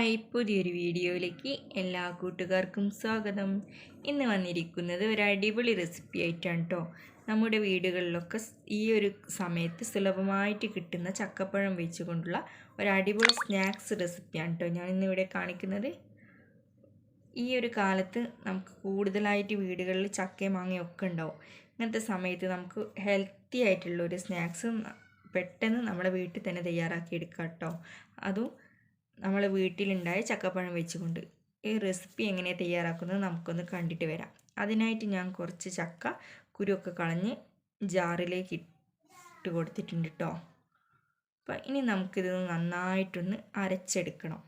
Hi പുതിയൊരു വീഡിയോയിലേക്ക് എല്ലാ കൂട്ടുകാർക്കും സ്വാഗതം. ഇന്ന് വന്നിരിക്കുന്നത് ഒരു അടിപൊളി റെസിപ്പി ആയിട്ടാണ് കേട്ടോ നമ്മുടെ വീടുകളിലൊക്കെ ഈ ഒരു സമയത്ത് സുലഭമായിട്ട് കിട്ടുന്ന ചക്കപ്പഴം വെച്ചുകൊണ്ടുള്ള ഒരു അടിപൊളി സ്നാക്സ് റെസിപ്പിയാണ് കേട്ടോ ഞാൻ ഇന്നിവിടെ കാണിക്കുന്നത്. ഈ ഒരു കാലത്ത് നമുക്ക് കൂടുതലായിട്ട് വീടുകളിൽ ചക്കയും മാങ്ങയും ഒക്കെ ഉണ്ടാവും. ഇങ്ങനത്തെ സമയത്ത് നമുക്ക് ഹെൽത്തി ആയിട്ടുള്ള ഒരു സ്നാക്സ് പെട്ടെന്ന് നമ്മുടെ വീട്ടിൽ തന്നെ തയ്യാറാക്കി എടുക്കാം കേട്ടോ അതും നമ്മൾ വീട്ടിലുണ്ടായ ചക്കപ്പഴം വെച്ചുകൊണ്ട് ഈ റെസിപ്പി എങ്ങനെ തയ്യാറാക്കുന്നത് നമുക്കൊന്ന് കണ്ടിട്ട് വരാം. അതിനായിട്ട് ഞാൻ കുറച്ച് ചക്ക കുരുവൊക്കെ കളഞ്ഞ് ജാറിലേക്ക് ഇട്ട് കൊടുത്തിട്ടുണ്ട് കേട്ടോ അപ്പോൾ ഇനി നമുക്കിത് നന്നായിട്ടൊന്ന് അരച്ചെടുക്കണം.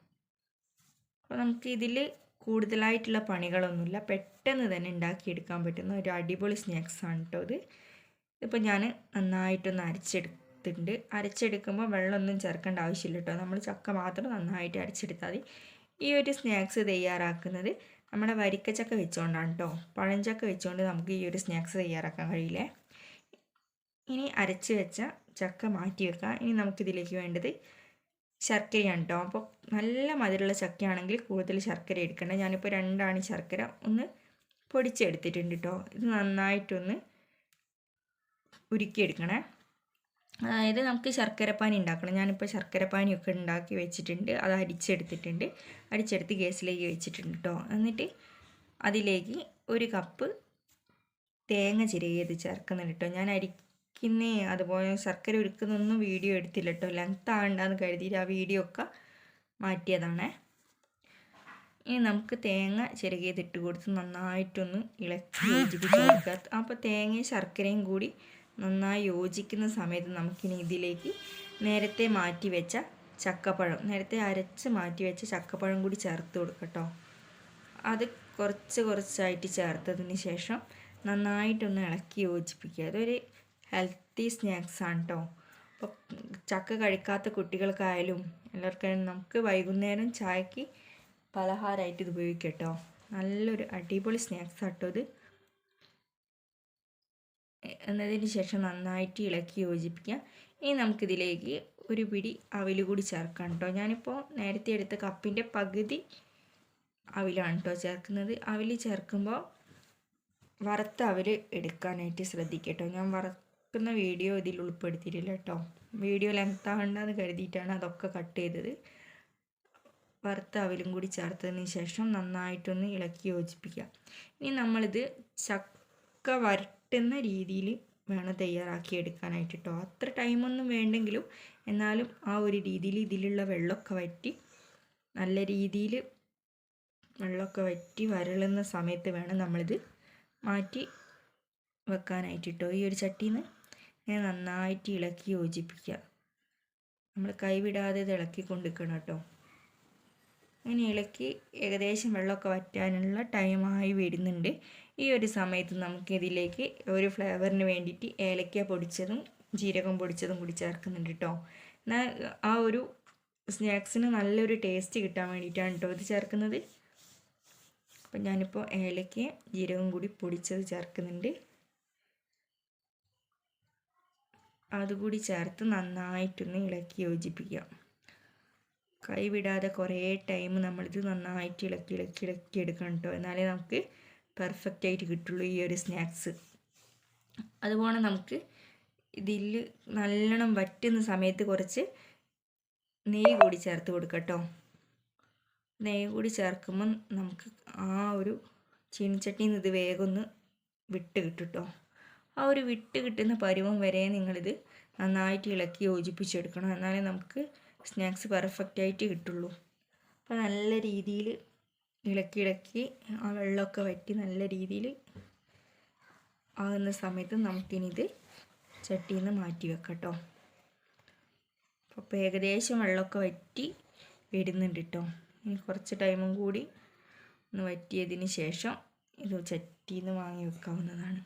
അപ്പോൾ നമുക്ക് ഇതിൽ കൂടുതലായിട്ടുള്ള പണികളൊന്നുമില്ല. പെട്ടെന്ന് തന്നെ ഉണ്ടാക്കിയെടുക്കാൻ പറ്റുന്ന ഒരു അടിപൊളി സ്നാക്സാണ് കേട്ടോ ഇത്. ഇതിപ്പോൾ ഞാൻ നന്നായിട്ടൊന്ന് അരച്ചെടുത്തിട്ടുണ്ട് അരച്ചെടുക്കുമ്പോൾ വെള്ളമൊന്നും ചേർക്കേണ്ട ആവശ്യമില്ല കേട്ടോ. നമ്മൾ ചക്ക മാത്രം നന്നായിട്ട് അരച്ചെടുത്താൽ മതി. ഈ ഒരു സ്നാക്സ് തയ്യാറാക്കുന്നത് നമ്മുടെ വരിക്കച്ചക്ക വെച്ചുകൊണ്ടാണ് കേട്ടോ. പഴഞ്ചക്ക വെച്ചുകൊണ്ട് നമുക്ക് ഈ ഒരു സ്നാക്സ് തയ്യാറാക്കാൻ കഴിയില്ലേ. ഇനി അരച്ച് വെച്ച ചക്ക മാറ്റി വെക്കുക. ഇനി നമുക്കിതിലേക്ക് വേണ്ടത് ശർക്കരയാണ് കേട്ടോ. അപ്പോൾ നല്ല മധുരമുള്ള ചക്കയാണെങ്കിൽ കൂടുതൽ ശർക്കര എടുക്കേണ്ട. ഞാനിപ്പോൾ രണ്ടാണ് ശർക്കര ഒന്ന് പൊടിച്ചെടുത്തിട്ടുണ്ട് കേട്ടോ. ഇത് നന്നായിട്ടൊന്ന് ഉരുക്കിയെടുക്കണേ. അതായത് നമുക്ക് ശർക്കരപ്പാനി ഉണ്ടാക്കണം. ഞാനിപ്പോൾ ശർക്കരപ്പാനിയൊക്കെ ഉണ്ടാക്കി വെച്ചിട്ടുണ്ട്. അത് അരിച്ചെടുത്തിട്ടുണ്ട് അരിച്ചെടുത്ത് ഗ്യാസിലേക്ക് വെച്ചിട്ടുണ്ട് കേട്ടോ എന്നിട്ട് അതിലേക്ക് ഒരു കപ്പ് തേങ്ങ ചിരകിയത് ചേർക്കുന്നുണ്ട് കേട്ടോ ഞാൻ അരിക്കുന്നേ അതുപോലെ ശർക്കര ഒരുക്കുന്നൊന്നും വീഡിയോ എടുത്തില്ല കേട്ടോ ലെങ്ത് ആണ്ടെന്ന് കരുതിയിട്ട് ആ വീഡിയോ ഒക്കെ മാറ്റിയതാണേ. ഇനി നമുക്ക് തേങ്ങ ചിരകിയത് ഇട്ട് കൊടുത്ത് നന്നായിട്ടൊന്ന് ഇളക്കി യോജിപ്പിച്ച് കൊടുക്കുക അപ്പോൾ തേങ്ങയും ശർക്കരയും കൂടി നന്നായി യോജിക്കുന്ന സമയത്ത് നമുക്കിനി ഇതിലേക്ക് നേരത്തെ മാറ്റി വെച്ച ചക്കപ്പഴം നേരത്തെ അരച്ച് മാറ്റി വെച്ച ചക്കപ്പഴം കൂടി ചേർത്ത് കൊടുക്കട്ടോ അത് കുറച്ച് കുറച്ചായിട്ട് ചേർത്തതിന് ശേഷം നന്നായിട്ടൊന്ന് ഇളക്കി യോജിപ്പിക്കുക. അതൊരു ഹെൽത്തി സ്നാക്സാണ് കേട്ടോ. അപ്പോൾ ചക്ക കഴിക്കാത്ത കുട്ടികൾക്കായാലും എല്ലാവർക്കും നമുക്ക് വൈകുന്നേരം ചായക്ക് പലഹാരമായിട്ട് ഇത് ഉപയോഗിക്കാം നല്ലൊരു അടിപൊളി സ്നാക്സ് ആട്ടോ ഇത്. എന്നതിന് ശേഷം നന്നായിട്ട് ഇളക്കി യോജിപ്പിക്കുക. ഇനി നമുക്കിതിലേക്ക് ഒരു പിടി അവിൽ കൂടി ചേർക്കാം കേട്ടോ. ഞാനിപ്പോൾ നേരത്തെ എടുത്ത കപ്പിന്റെ പകുതി അവിലാണ് കേട്ടോ ചേർക്കുന്നത്. അവിൽ ചേർക്കുമ്പോൾ വറുത്ത അവിൽ എടുക്കാനായിട്ട് ശ്രദ്ധിക്കട്ടോ ഞാൻ വറക്കുന്ന വീഡിയോ ഇതിൽ ഉൾപ്പെടുത്തിയിട്ടില്ല കേട്ടോ. വീഡിയോ ലെങ്ത് ആകണ്ടെന്ന് കരുതിയിട്ടാണ് അതൊക്കെ കട്ട് ചെയ്തത്. വറുത്ത അവിലും കൂടി ചേർത്തതിന് ശേഷം നന്നായിട്ടൊന്ന് ഇളക്കി യോജിപ്പിക്കുക. ഇനി നമ്മളിത് ചക്ക വരട്ടുന്ന രീതിയിൽ വേണം തയ്യാറാക്കി എടുക്കാനായിട്ട് കേട്ടോ അത്ര ടൈമൊന്നും വേണ്ടെങ്കിലും എന്നാലും ആ ഒരു രീതിയിൽ ഇതിലുള്ള വെള്ളമൊക്കെ വറ്റി നല്ല രീതിയിൽ വെള്ളമൊക്കെ വറ്റി വരളുന്ന സമയത്ത് വേണം നമ്മളിത് മാറ്റി വെക്കാനായിട്ട് കേട്ടോ ഈ ഒരു ചട്ടിയിൽ നിന്ന് ഇങ്ങനെ നന്നായിട്ട് ഇളക്കി യോജിപ്പിക്കുക. നമ്മൾ കൈവിടാതെ ഇത് ഇളക്കി കൊണ്ടിരിക്കണം കേട്ടോ. അങ്ങനെ ഇളക്കി ഏകദേശം വെള്ളമൊക്കെ വറ്റാനുള്ള ടൈമായി വരുന്നുണ്ട്. ഈ ഒരു സമയത്ത് നമുക്കിതിലേക്ക് ഒരു ഫ്ലേവറിന് വേണ്ടിയിട്ട് ഏലക്ക പൊടിച്ചതും ജീരകം പൊടിച്ചതും കൂടി ചേർക്കുന്നുണ്ട് കേട്ടോ. എന്നാൽ ആ ഒരു സ്നാക്സിന് നല്ലൊരു ടേസ്റ്റ് കിട്ടാൻ വേണ്ടിയിട്ടാണ് കേട്ടോ ഇത് ചേർക്കുന്നത്. അപ്പം ഞാനിപ്പോൾ ഏലക്കയും ജീരകം കൂടി പൊടിച്ചത് ചേർക്കുന്നുണ്ട്. അതുകൂടി ചേർത്ത് നന്നായിട്ടൊന്ന് ഇളക്കി യോജിപ്പിക്കാം കൈവിടാതെ കുറേ ടൈം നമ്മളിത് നന്നായിട്ട് ഇളക്കി ഇളക്കി ഇളക്കി എടുക്കണം കേട്ടോ. എന്നാലേ നമുക്ക് പെർഫെക്റ്റ് ആയിട്ട് കിട്ടുള്ളൂ ഈ ഒരു സ്നാക്സ് അതുപോലെ നമുക്ക് ഇതിൽ നല്ലോണം വറ്റുന്ന സമയത്ത് കുറച്ച് നെയ്യ് കൂടി ചേർത്ത് കൊടുക്കട്ടോ കേട്ടോ. നെയ്യ് കൂടി ചേർക്കുമ്പം നമുക്ക് ആ ഒരു ചീനിച്ചട്ടിയിൽ നിന്ന് ഇത് വേഗം ഒന്ന് വിട്ട് കിട്ടുട്ടോ കേട്ടോ. ആ ഒരു വിട്ട് കിട്ടുന്ന പരുവം വരെ നിങ്ങളിത് നന്നായിട്ട് ഇളക്കി യോജിപ്പിച്ചെടുക്കണം. എന്നാലേ നമുക്ക് സ്നാക്സ് പെർഫെക്റ്റ് ആയിട്ട് കിട്ടുള്ളൂ. അപ്പോൾ നല്ല രീതിയിൽ ഇളക്കി ഇളക്കി ആ വെള്ളമൊക്കെ വറ്റി നല്ല രീതിയിൽ ആകുന്ന സമയത്ത് നമുക്കിനിത് ചട്ടിയിൽ നിന്ന് മാറ്റി വെക്കാം കേട്ടോ. അപ്പോൾ ഏകദേശം വെള്ളമൊക്കെ വറ്റി വരുന്നുണ്ട് കേട്ടോ. ഇനി കുറച്ച് ടൈമും കൂടി ഒന്ന് വറ്റിയതിന് ശേഷം ഇത് ചട്ടിയിൽ നിന്ന് വാങ്ങി വെക്കാവുന്നതാണ്.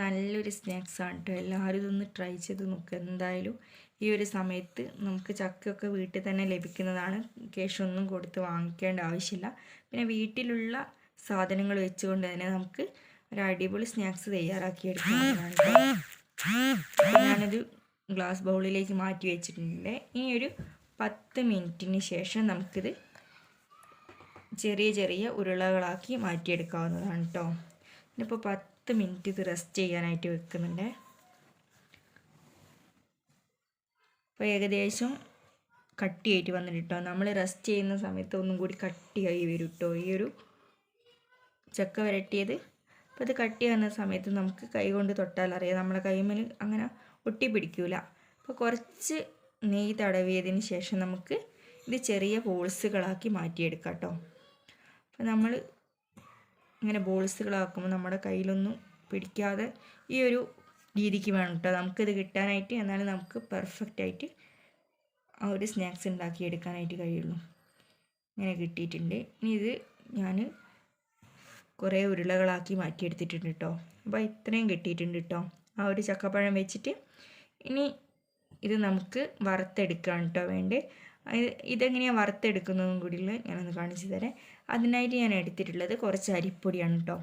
നല്ലൊരു സ്നാക്സാണ് കേട്ടോ. എല്ലാവരും ഇതൊന്ന് ട്രൈ ചെയ്ത് നോക്കുക എന്തായാലും ഈ ഒരു സമയത്ത് നമുക്ക് ചക്കയൊക്കെ വീട്ടിൽ തന്നെ ലഭിക്കുന്നതാണ്. ക്യാഷ് ഒന്നും കൊടുത്ത് വാങ്ങിക്കേണ്ട ആവശ്യമില്ല. പിന്നെ വീട്ടിലുള്ള സാധനങ്ങൾ വെച്ചുകൊണ്ട് തന്നെ നമുക്ക് ഒരു അടിപൊളി സ്നാക്സ് തയ്യാറാക്കി എടുക്കുന്നതാണ് ഞാനൊരു ഗ്ലാസ് ബൗളിലേക്ക് മാറ്റി വെച്ചിട്ടുണ്ട്. ഇനി ഒരു പത്ത് മിനിറ്റിന് ശേഷം നമുക്കിത് ചെറിയ ചെറിയ ഉരുളകളാക്കി മാറ്റിയെടുക്കാവുന്നതാണ് കേട്ടോ ഇനിയിപ്പോൾ പത്ത് മിനിറ്റ് ഇത് റെസ്റ്റ് ചെയ്യാനായിട്ട് വെക്കുന്നുണ്ട്. അപ്പോൾ ഏകദേശം കട്ടിയായിട്ട് വന്നിട്ട് കേട്ടോ നമ്മൾ റെസ്റ്റ് ചെയ്യുന്ന സമയത്ത് ഒന്നും കൂടി കട്ടിയായി വരും കേട്ടോ ഈ ഒരു ചക്ക വരട്ടിയത്. അപ്പോൾ അത് കട്ടി വന്ന സമയത്ത് നമുക്ക് കൈ കൊണ്ട് തൊട്ടാൽ അറിയാം. നമ്മളെ കൈമേൽ അങ്ങനെ ഒട്ടി പിടിക്കൂല. അപ്പോൾ കുറച്ച് നെയ്യ് തടവിയതിന് ശേഷം നമുക്ക് ഇത് ചെറിയ ബോൾസുകളാക്കി മാറ്റിയെടുക്കാം കേട്ടോ അപ്പോൾ നമ്മൾ ഇങ്ങനെ ബോൾസുകളാക്കുമ്പോൾ നമ്മുടെ കയ്യിലൊന്നും പിടിക്കാതെ ഈ ഒരു രീതിക്ക് വേണം കേട്ടോ നമുക്കിത് കിട്ടാനായിട്ട് എന്നാലും നമുക്ക് പെർഫെക്റ്റ് ആയിട്ട് ആ ഒരു സ്നാക്സ് ഉണ്ടാക്കിയെടുക്കാനായിട്ട് കഴിയുള്ളൂ. ഇങ്ങനെ കിട്ടിയിട്ടുണ്ട്. ഇനി ഇത് ഞാൻ കുറേ ഉരുളകളാക്കി മാറ്റിയെടുത്തിട്ടുണ്ട് കേട്ടോ അപ്പോൾ ഇത്രയും കിട്ടിയിട്ടുണ്ട് കേട്ടോ ആ ഒരു ചക്കപ്പഴം വെച്ചിട്ട് ഇനി ഇത് നമുക്ക് വറുത്തെടുക്കുകയാണ് കേട്ടോ വേണ്ടേ. ഇതെങ്ങനെയാണ് വറുത്തെടുക്കുന്നതും കൂടിയുള്ള ഞാനൊന്ന് കാണിച്ചു തരാം. അതിനായിട്ട് ഞാൻ എടുത്തിട്ടുള്ളത് കുറച്ച് അരിപ്പൊടിയാണ് കേട്ടോ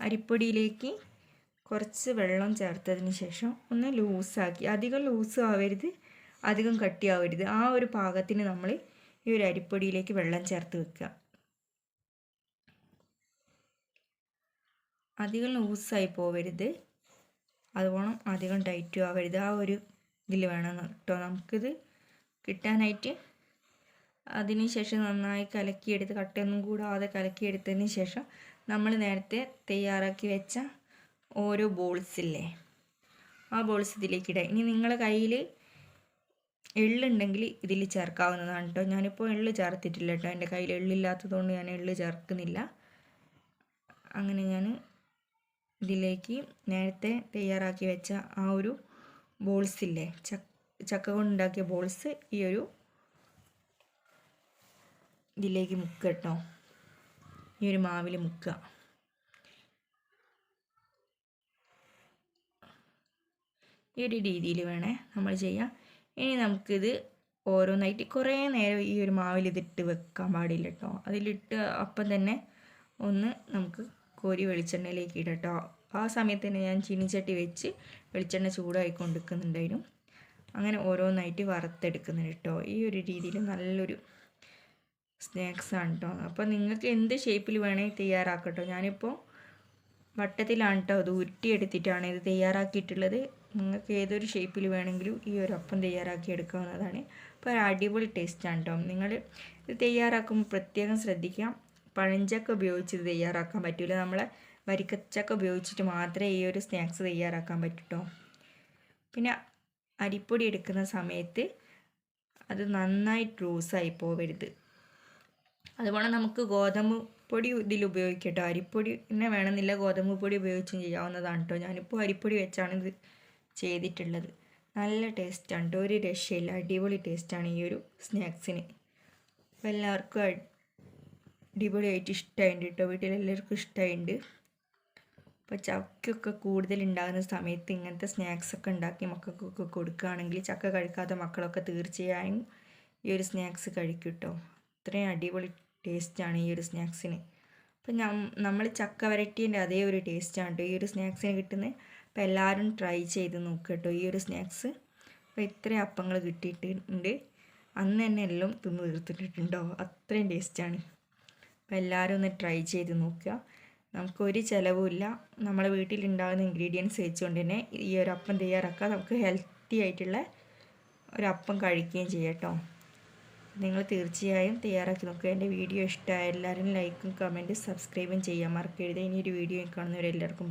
അരിപ്പൊടിയിലേക്ക് കുറച്ച് വെള്ളം ചേർത്തതിന് ശേഷം ഒന്ന് ലൂസാക്കി. അധികം ലൂസ് ആവരുത് അധികം കട്ടിയാവരുത്. ആ ഒരു പാകത്തിന് നമ്മൾ ഈ ഒരു അരിപ്പൊടിയിലേക്ക് വെള്ളം ചേർത്ത് വെക്കുക. അധികം ലൂസായി പോവരുത്. അതുപോലെ അധികം ടൈറ്റും ആവരുത്. ആ ഒരു ഇതിൽ വേണം കേട്ടോ. നമുക്കിത് കിട്ടാനായിട്ട്. അതിനുശേഷം നന്നായി കലക്കിയെടുത്ത് കട്ടയൊന്നും കൂടാതെ കലക്കിയെടുത്തതിന് ശേഷം നമ്മൾ നേരത്തെ തയ്യാറാക്കി വെച്ച ഓരോ ബോൾസില്ലേ ആ ബോൾസ് ഇതിലേക്ക് ഇടുക ഇനി നിങ്ങൾ കയ്യിൽ എള്ളുണ്ടെങ്കിൽ ഇതിൽ ചേർക്കാവുന്നതാണ് കേട്ടോ ഞാനിപ്പോൾ എള്ള് ചേർത്തിട്ടില്ല കേട്ടോ എന്റെ കയ്യിൽ എള്ളില്ലാത്തതുകൊണ്ട് ഞാൻ എള്ള് ചേർക്കുന്നില്ല. അങ്ങനെ ഞാൻ ഇതിലേക്ക് നേരത്തെ തയ്യാറാക്കി വെച്ച ആ ഒരു ബോൾസില്ലേ ചക്ക കൊണ്ടുണ്ടാക്കിയ ബോൾസ് ഈ ഒരു ഇതിലേക്ക് മുക്കുക കേട്ടോ ഈ ഒരു മാവിൽ മുക്കുക. ഈ ഒരു രീതിയിൽ വേണേ നമ്മൾ ചെയ്യാം. ഇനി നമുക്കിത് ഓരോന്നായിട്ട് കുറേ നേരം ഈ ഒരു മാവിൽ ഇതിട്ട് വെക്കാൻ പാടില്ല കേട്ടോ അതിലിട്ട് അപ്പം തന്നെ ഒന്ന് നമുക്ക് കോരി വെളിച്ചെണ്ണയിലേക്ക് ഇടട്ടോ ആ സമയത്ത് തന്നെ ഞാൻ ചീനിച്ചട്ടി വെച്ച് വെളിച്ചെണ്ണ ചൂടായി കൊണ്ടിരിക്കുന്നുണ്ടായിരുന്നു. അങ്ങനെ ഓരോന്നായിട്ട് വറുത്തെടുക്കുന്നുണ്ട് കേട്ടോ ഈ ഒരു രീതിയിൽ നല്ലൊരു സ്നാക്സാണ് കേട്ടോ അപ്പോൾ നിങ്ങൾക്ക് എന്ത് ഷേപ്പിൽ വേണേൽ തയ്യാറാക്കട്ടോ ഞാനിപ്പോൾ വട്ടത്തിലാണ് കേട്ടോ അത് ഉരുട്ടിയെടുത്തിട്ടാണ് ഇത് തയ്യാറാക്കിയിട്ടുള്ളത്. നിങ്ങൾക്ക് ഏതൊരു ഷേപ്പിൽ വേണമെങ്കിലും ഈ ഒരു അപ്പം തയ്യാറാക്കി എടുക്കാവുന്നതാണ്. അപ്പോൾ ഒരു അടിപൊളി ടേസ്റ്റാണ് കേട്ടോ നിങ്ങൾ ഇത് തയ്യാറാക്കുമ്പോൾ പ്രത്യേകം ശ്രദ്ധിക്കാം പഴഞ്ചക്ക ഉപയോഗിച്ച് ഇത് തയ്യാറാക്കാൻ പറ്റില്ല നമ്മളെ വരിക്കച്ചക്ക ഉപയോഗിച്ചിട്ട് മാത്രമേ ഈ ഒരു സ്നാക്സ് തയ്യാറാക്കാൻ പറ്റൂ പിന്നെ അരിപ്പൊടി എടുക്കുന്ന സമയത്ത് അത് നന്നായിട്ട് ലൂസായി പോവരുത്. അതുപോലെ നമുക്ക് ഗോതമ്പ് പൊടി ഇതിൽ ഉപയോഗിക്കട്ടോ അരിപ്പൊടി തന്നെ വേണമെന്നില്ല ഗോതമ്പ് പൊടി ഉപയോഗിച്ചും ചെയ്യാവുന്നതാണ് കേട്ടോ ഞാനിപ്പോൾ അരിപ്പൊടി വെച്ചാണ് ഇത് ചെയ്തിട്ടുള്ളത്. നല്ല ടേസ്റ്റാണ്. ഒരു രക്ഷയില്ല. അടിപൊളി ടേസ്റ്റാണ് ഈ ഒരു സ്നാക്സിന്. അപ്പോൾ എല്ലാവർക്കും അടിപൊളിയായിട്ട് ഇഷ്ടമായിട്ടുണ്ട് കേട്ടോ വീട്ടിലെല്ലാവർക്കും ഇഷ്ടമായിട്ടുണ്ട് അപ്പോൾ ചക്കയൊക്കെ കൂടുതൽ ഉണ്ടാകുന്ന സമയത്ത് ഇങ്ങനത്തെ സ്നാക്സൊക്കെ ഉണ്ടാക്കി മക്കൾക്കൊക്കെ കൊടുക്കുകയാണെങ്കിൽ ചക്ക കഴിക്കാത്ത മക്കളൊക്കെ തീർച്ചയായും ഈ ഒരു സ്നാക്സ് കഴിക്കും കേട്ടോ അത്രയും അടിപൊളി ടേസ്റ്റാണ് ഈ ഒരു സ്നാക്സിന്. അപ്പം നമ്മൾ ചക്ക വരട്ടിന്റെ അതേ ഒരു ടേസ്റ്റാണ് കേട്ടോ ഈ ഒരു സ്നാക്സിന് കിട്ടുന്നത് അപ്പോൾ എല്ലാവരും ട്രൈ ചെയ്ത് നോക്കുക കേട്ടോ ഈ ഒരു സ്നാക്സ് അപ്പോൾ ഇത്രയും അപ്പങ്ങൾ കിട്ടിയിട്ടുണ്ട്. അന്ന് തന്നെ എല്ലാം തിന്ന് തീർത്തിട്ടുണ്ടോ അത്രയും ടേസ്റ്റാണ് അപ്പോൾ എല്ലാവരും ഒന്ന് ട്രൈ ചെയ്ത് നോക്കുക. നമുക്കൊരു ചിലവുമില്ല നമ്മളെ വീട്ടിലുണ്ടാകുന്ന ഇൻഗ്രീഡിയൻസ് വെച്ചുകൊണ്ട് തന്നെ ഈ ഒരു അപ്പം തയ്യാറാക്കുക. നമുക്ക് ഹെൽത്തി ആയിട്ടുള്ള ഒരപ്പം അപ്പം കഴിക്കുകയും ചെയ്യാം കേട്ടോ. നിങ്ങൾ തീർച്ചയായും തയ്യാറാക്കി നോക്കുക. എന്റെ വീഡിയോ ഇഷ്ടമായ എല്ലാവരും ലൈക്കും കമന്റും സബ്സ്ക്രൈബും ചെയ്യാൻ മറക്കരുത്. ഇനി ഒരു വീഡിയോ കാണുന്നവരെല്ലാവർക്കും